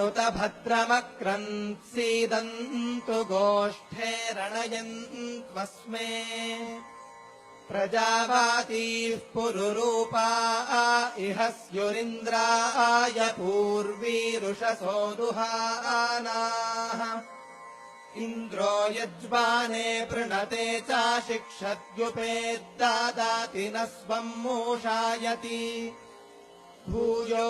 नुत भद्रमक्रन्सीदन्तु गोष्ठे रणयन्त्वस्मे। प्रजावातीः पुरुरूपा इह स्युरिन्द्राय पूर्वीरुषसो दुहानाः इन्द्रो यज्वाने पृणते चाशिक्षद्युपेद्दादाति न स्वम् मूषायति भूयो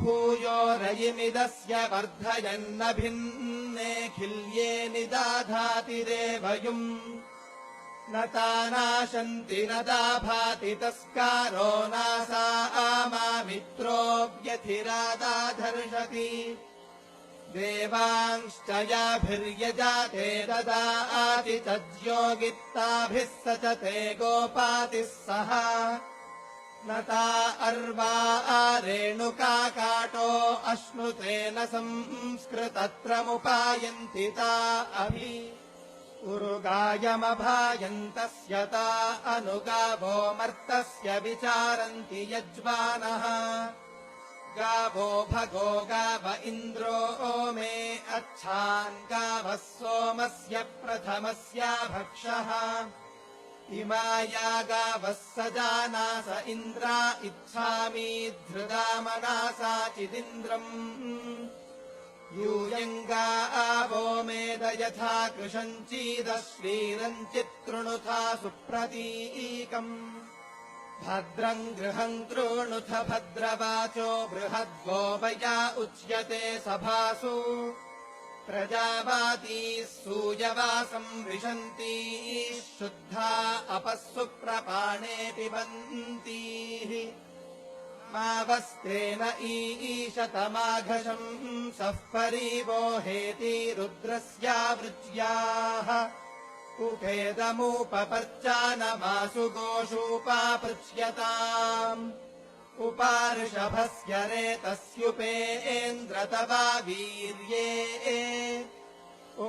भूयो रयिमिदस्य वर्धयन्न भिन्ने खिल्ये निदाधाति देवयुम्। न तानाशन्ति न दाभाति तस्कारो नासा आमामित्रो व्यथिरादाधर्षति। देवांश्च याभिर्यजाते ददाति तद्योगित्ताभिः स च ते गोपातिः सह न ता अर्वा रेणुकाकाटो अश्नुतेन संस्कृतत्रमुपायन्ति ता अभि। उरुगायमभायन्तस्य ता अनुगावो मर्तस्य विचारन्ति यज्वानः। गावो भगो गाव इन्द्रो मे अच्छान् गावः सोमस्य प्रथमस्या भक्षः इमाया गावः स जानास इन्द्रा इच्छामि धृदा मनासा चिदिन्द्रम्। यूयङ्गा आवो मेद यथा कृशञ्चीदश्रीरम् चित्तृणुथा सुप्रतीकम्। भद्रम् गृहम् कृणुथ भद्रवाचो बृहद्गोपया उच्यते सभासु। प्रजावातीः सूयवासम् विशन्ती शुद्धा अपः सुप्रपाणे पिबन्तीः मावस्तेन ईशतमाघशम् सः परीवोहेति रुद्रस्यावृज्याः उपेदमुपपर्चानमासु गोषूपापृच्यताम् उपार्षभस्य रेतस्युपेन्द्र तवा वीर्ये ओ